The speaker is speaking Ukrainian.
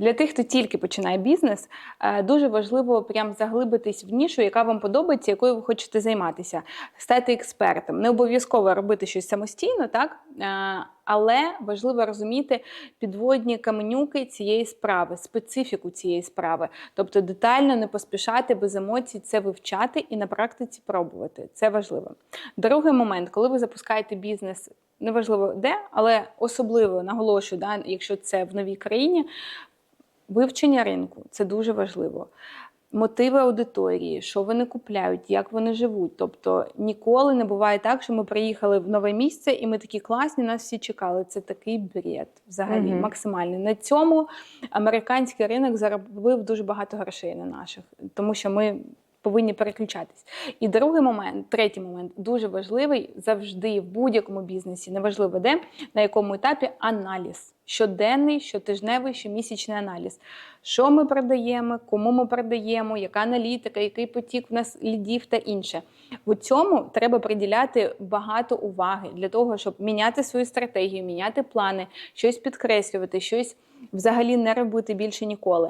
Для тих, хто тільки починає бізнес, е, дуже важливо прям заглибитись в нішу, яка вам подобається, якою ви хочете займатися, стати експертом. Не обов'язково робити щось самостійно, так? Е, Але важливо розуміти підводні каменюки цієї справи, специфіку цієї справи. Тобто детально не поспішати без емоцій це вивчати і на практиці пробувати. Це важливо. Другий момент, коли ви запускаєте бізнес, неважливо де, але особливо наголошую, да, якщо це в новій країні, вивчення ринку це дуже важливо. Мотиви аудиторії, що вони купляють, як вони живуть. Тобто ніколи не буває так, що ми приїхали в нове місце і ми такі класні, нас всі чекали. Це такий бред взагалі Мгм. максимальний. На цьому американський ринок заробив дуже багато грошей на наших, тому що ми повинні переключатись. І другий момент, третій момент, дуже важливий завжди в будь-якому бізнесі, неважливо де, на якому етапі аналіз. Щоденний, щотижневий, щомісячний аналіз. Що ми продаємо, кому ми продаємо, яка аналітика, який потік в нас лідів та інше. У цьому треба приділяти багато уваги для того, щоб міняти свою стратегію, міняти плани, щось підкреслювати, щось взагалі не робити більше ніколи.